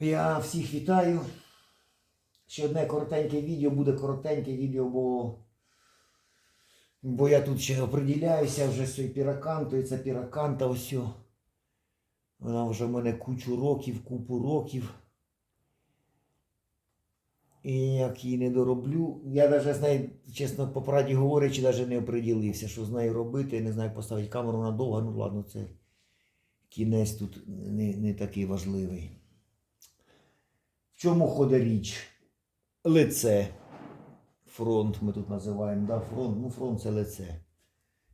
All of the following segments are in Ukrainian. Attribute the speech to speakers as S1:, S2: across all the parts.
S1: Я всіх вітаю. Ще одне коротеньке відео, буде коротеньке відео, бо, бо я тут ще оприділяюся вже з цією піракантою. Це піраканта ось. Вона вже в мене кучу років, купу років. І ніяк її не дороблю. Я навіть з чесно, по правді говорячи, навіть не оприділився, що з нею робити. Я не знаю, як поставити камеру надовго, ну ладно, це кінець тут не, не такий важливий. В чому ходить річ? Лице. Фронт ми тут називаємо. Да? Фронт, ну фронт це лице.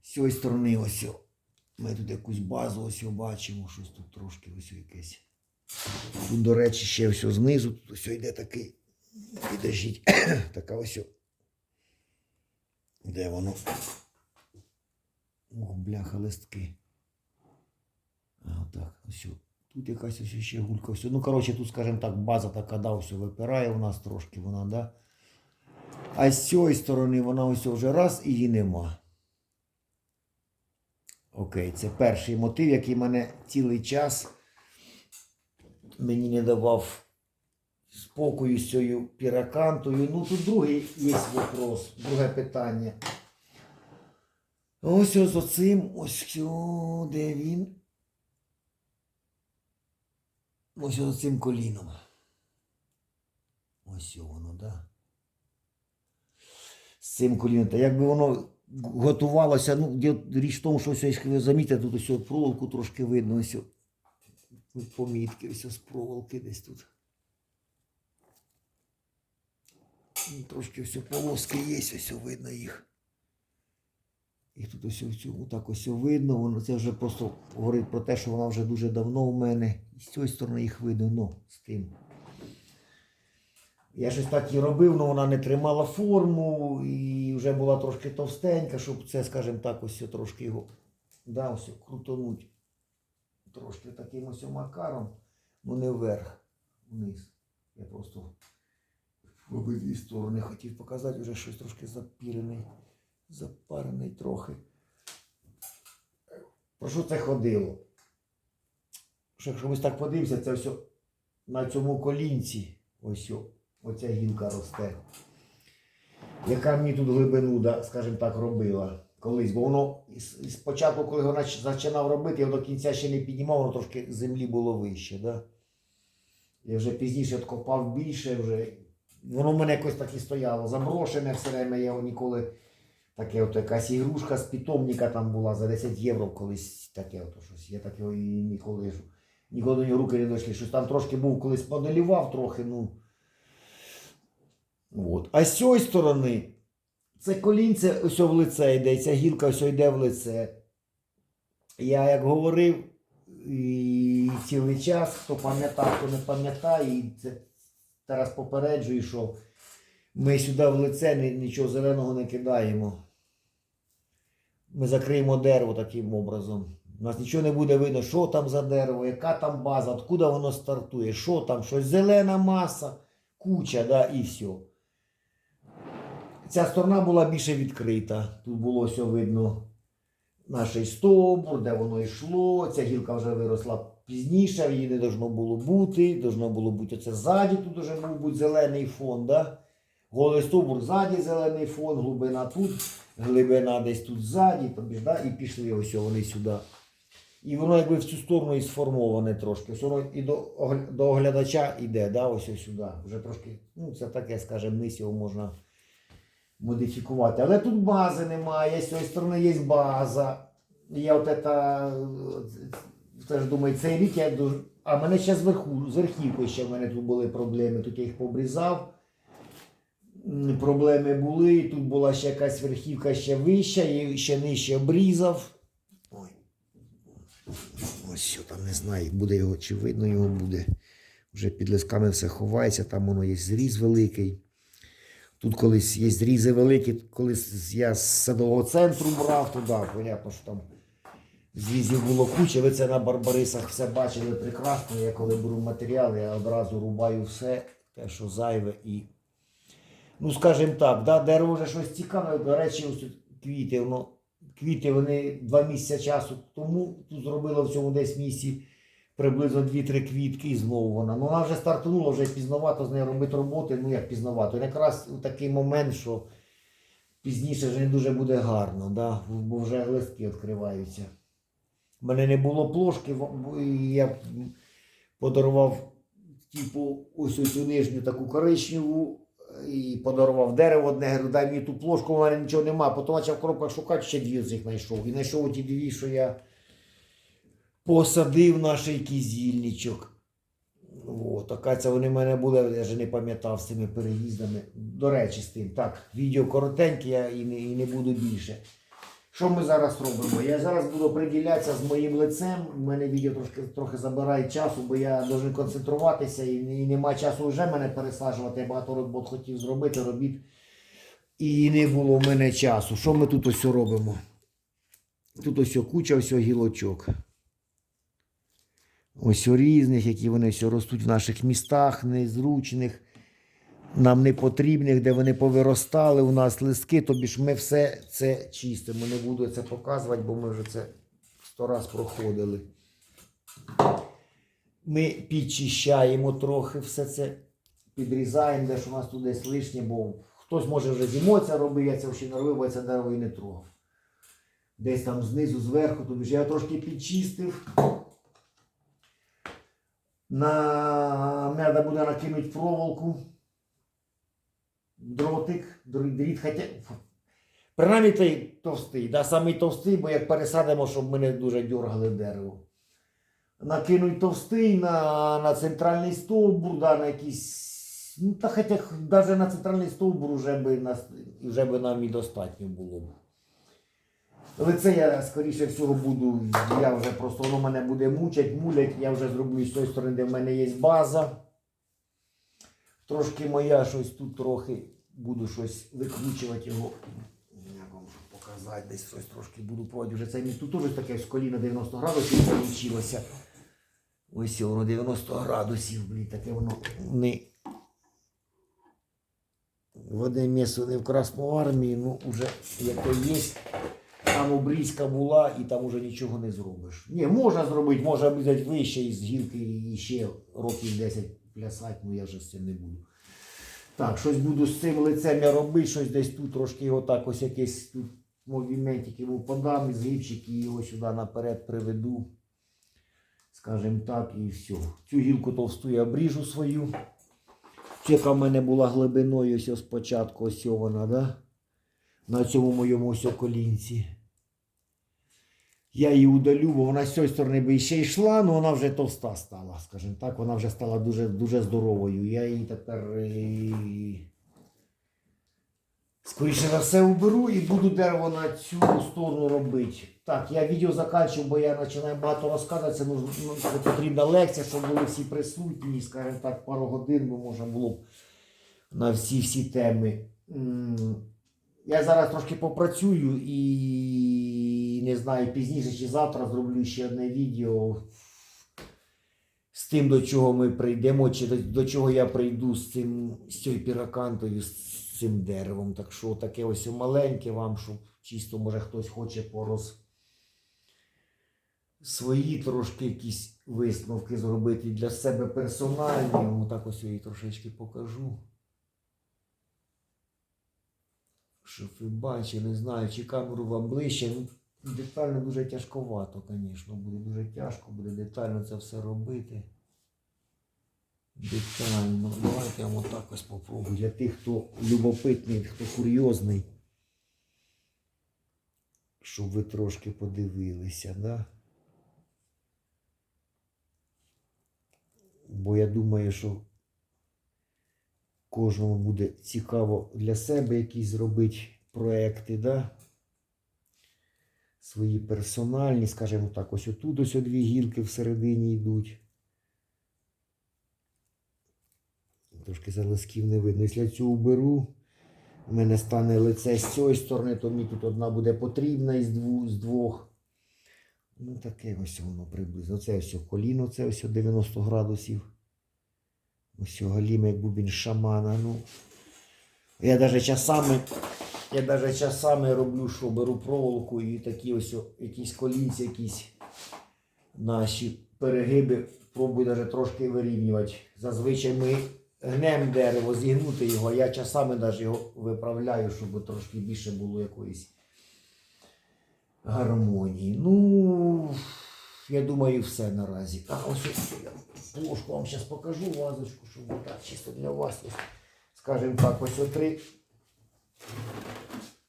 S1: З цієї сторони ось. Ми тут якусь базу ось бачимо, щось тут трошки ось якесь. Тут, до речі, ще все знизу, тут ось йде такий. Підождіть. така ось. Де воно? Ох, бляха, листки. А, отак, ось. Тут якась ось ще гулька. Ось. Ну, коротше, тут, скажімо так, база така, да, все випирає у нас трошки вона, да. А з цієї сторони вона ось вже раз і її нема. Окей, це перший мотив, який мене цілий час мені не давав спокою з цією піракантою. Ну, тут другий є вопрос, друге питання. Ось ось оцим, ось о, де він. Ось ось цим коліном. Ось воно, да. З цим коліном. Та якби воно готувалося, ну, річ в тому, що ось, якщо ви замітите, тут ось проволоку трошки видно, ось помітки, ось з проволоки десь тут. Ну, Трошки ось полоски є, ось видно їх. І тут ось в цьому так ось видно, воно це вже просто говорить про те, що вона вже дуже давно у мене. І з цієї сторони їх видно, ну, з тим. Я щось так і робив, але вона не тримала форму і вже була трошки товстенька, щоб це, скажімо так, ось трошки його да, ось крутонуть. Трошки таким ось макаром, ну не вверх, вниз. Я просто в обидві сторони хотів показати, вже щось трошки запірений запарений трохи. Про що це ходило? Що якщо ми так подивимося, це все на цьому колінці, ось оця гілка росте, яка мені тут глибину, скажімо так, робила колись. Бо воно спочатку, коли його починав робити, я до кінця ще не піднімав, воно трошки землі було вище. Да? Я вже пізніше откопав більше, вже. воно в мене якось так і стояло. Заброшене все время, я його ніколи. Таке от якась ігрушка з питомника там була за 10 євро колись таке от щось. Я так його і ніколи ніколи до нього руки не дійшли. Щось там трошки був колись моделював трохи, ну. От. А з цієї сторони це колінце ось в лице йде, ця гілка ось йде в лице. Я як говорив і цілий час, хто пам'ятає, хто не пам'ятає, і це зараз попереджую, що ми сюди в лице нічого зеленого не кидаємо. Ми закриємо дерево таким образом. У нас нічого не буде видно, що там за дерево, яка там база, откуда воно стартує, що там, щось зелена маса, куча, да, і все. Ця сторона була більше відкрита. Тут було все видно наш стовбур, де воно йшло. Ця гілка вже виросла пізніше, її не должно було бути. Должно було бути оце ззаді, тут вже був бути зелений фон. Да? Голий стовбур ззаді зелений фон, глибина тут, глибина десь тут ззаді, тобі да? і пішли ось вони сюди. І воно якби в цю сторону і сформоване трошки. Воно і до, до оглядача йде, да? ось ось сюди. Вже трошки, ну це таке, скажімо, низ його можна модифікувати. Але тут бази немає, з цієї сторони є база. Я от это, теж думаю, цей рік я дуже. А мене ще зверху, з верхівкою ще в мене тут були проблеми. Тут я їх побрізав. Проблеми були. Тут була ще якась верхівка ще вища, і ще нижче обрізав. Ой. Ось що там не знаю, буде його, чи видно його буде. Вже під лисками все ховається, там воно є зріз великий. Тут колись є зрізи великі, колись я з садового центру брав туди, понятно, що там зрізів було куча. Ви це на Барбарисах все бачили прекрасно. Я коли беру матеріал, я одразу рубаю все, те, що зайве і. Ну, скажімо так, да, дерево вже щось цікаве. До речі, ось квіти, воно, квіти вони два місяці часу тому тут зробило в цьому десь місці приблизно 2-3 квітки і знову вона. Ну вона вже стартанула, вже пізновато з нею робити роботи. Ну як пізновато. Якраз у такий момент, що пізніше вже не дуже буде гарно, да? бо вже листки відкриваються. У мене не було плошки, і я подарував типу, ось цю нижню таку коричневу і подарував дерево одне, говорю, дай мені ту плошку, у мене нічого нема. Потім почав в коробках шукати, ще дві з них знайшов. І знайшов ті дві, що я посадив наш кізільничок. О, така це вони в мене були, я вже не пам'ятав з цими переїздами. До речі, з тим. Так, відео коротеньке, я і не, і не буду більше. Що ми зараз робимо? Я зараз буду приділятися з моїм лицем. У мене відео трошки, трохи забирає часу, бо я должен концентруватися і, і нема часу вже мене пересаджувати. Я багато робот хотів зробити, робіт. І не було в мене часу. Що ми тут ось робимо? Тут ось куча ось гілочок. Ось різних, які вони все ростуть в наших містах, незручних, нам не потрібних, де вони повиростали, у нас листки, тобі ж ми все це чистимо. Не буду це показувати, бо ми вже це сто раз проходили. Ми підчищаємо трохи все це, підрізаємо, де ж у нас тут десь лишнє, бо хтось може вже зимою це робив, я це вже не робив, бо я це дерево і не трогав. Десь там знизу, зверху, тобі ж я трошки підчистив. На... Треба буде накинути проволоку. Дротик, дріт, хоча. Принаймні той товстий, да, самий товстий, бо як пересадимо, щоб ми не дуже дергали дерево. Накинуть товстий на, на центральний стовбур, да, на якийсь. Ну, та хоча навіть на центральний стовбур вже би, нас, вже би нам і достатньо було б. Але це я скоріше всього буду, я вже просто воно мене буде мучать, мулять, я вже зроблю з тої сторони, де в мене є база. Трошки моя щось тут трохи буду щось викручувати його. Як вам показати, десь щось трошки буду пробувати. Вже це мій тут теж таке з коліна 90 градусів вийшло. Ось воно 90 градусів, блін, таке воно не. В одне місце не в Красну армії, ну вже яке є. Там обрізка була і там уже нічого не зробиш. Ні, можна зробити, можна обрізати вище із гілки і ще років 10 плясати, ну я вже з цим не буду. Так, щось буду з цим лицем я робити, щось десь тут трошки його так ось якийсь тут мовіментик його подам із і його сюди наперед приведу. Скажімо так, і все. Цю гілку товсту я обріжу свою. Цю, яка в мене була глибиною ось спочатку, ось вона, да? на цьому моєму ось колінці. Я її удалю, бо вона з цієї сторони би ще йшла, але вона вже товста стала, скажімо так, вона вже стала дуже, дуже здоровою. Я її тепер е, скоріше за все уберу і буду дерево на цю сторону робити. Так, я відео закінчив, бо я починаю багато розказувати. Це, ну, потрібна лекція, щоб були всі присутні, скажімо так, пару годин, бо можна було б на всі всі теми. Я зараз трошки попрацюю і не знаю, пізніше чи завтра зроблю ще одне відео з тим, до чого ми прийдемо, чи до, до чого я прийду з цим з цією піракантою, з цим деревом. Так що таке ось маленьке вам, щоб чисто, може, хтось хоче пороз свої трошки якісь висновки зробити для себе персональні. Отак ось я її трошечки покажу. Щоб ви бачили, знаю, чи камеру вам ближче. Ну, детально дуже тяжковато, звісно, буде дуже тяжко, буде детально це все робити. Детально. Давайте я вам отак ось попробую. Для тих, хто любопитний, хто курйозний. Щоб ви трошки подивилися, да? Бо я думаю, що кожному буде цікаво для себе якісь зробити проекти, да? свої персональні, скажімо так, ось отут ось дві гілки всередині йдуть. Трошки залисків не видно. Якщо цю уберу, у мене стане лице з цієї сторони, то мені тут одна буде потрібна із двох. З двох. Ну, таке ось воно приблизно. Це ось коліно, це ось 90 градусів. Ось галіме бубін шамана. Ну, я навіть часами, я навіть часами роблю, що беру проволоку і такі ось якісь колінці, якісь наші перегиби пробую навіть трошки вирівнювати. Зазвичай ми гнемо дерево, зігнути його, я часами навіть його виправляю, щоб трошки більше було якоїсь гармонії. Ну, я думаю, все наразі. А ось я плошку вам зараз покажу, вазочку, щоб так чисто для вас. Скажімо так, ось три,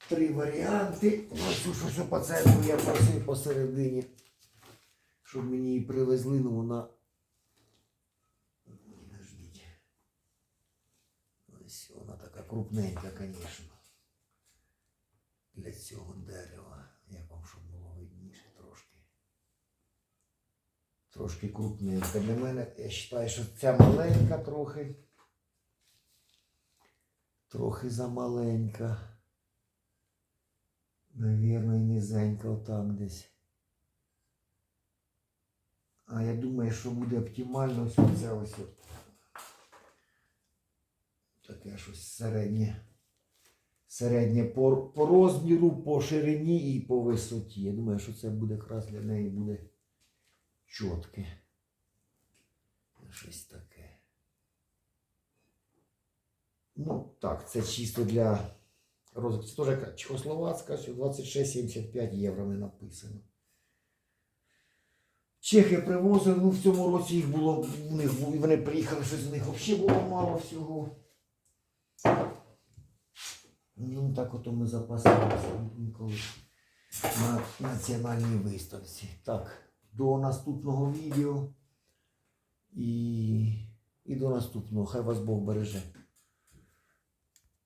S1: три варіанти. Ось цю щось по центру я просив посередині, щоб мені її привезли, ну вона. Ось вона така крупненька, звісно. Для цього дерева. Як вам щоб було видніше трошки. Трошки крупненька. Для мене, я вважаю, що ця маленька трохи. Трохи замаленька. Навірно, і низенька отак десь. А я думаю, що буде оптимально ось оце ось. Таке щось середнє. Середнє по, по розміру, по ширині і по висоті. Я думаю, що це буде якраз для неї буде чітке. Щось таке. Ну, так, це чисто для розвитку. Це теж чехословацька, що 26,75 євро не написано. Чехи привозили, ну в цьому році їх було, них, вони приїхали, щось з них взагалі було мало всього. Ну, так ото ми запасалися інколи на національній виставці. Так, до наступного відео і, і до наступного. Хай вас Бог береже.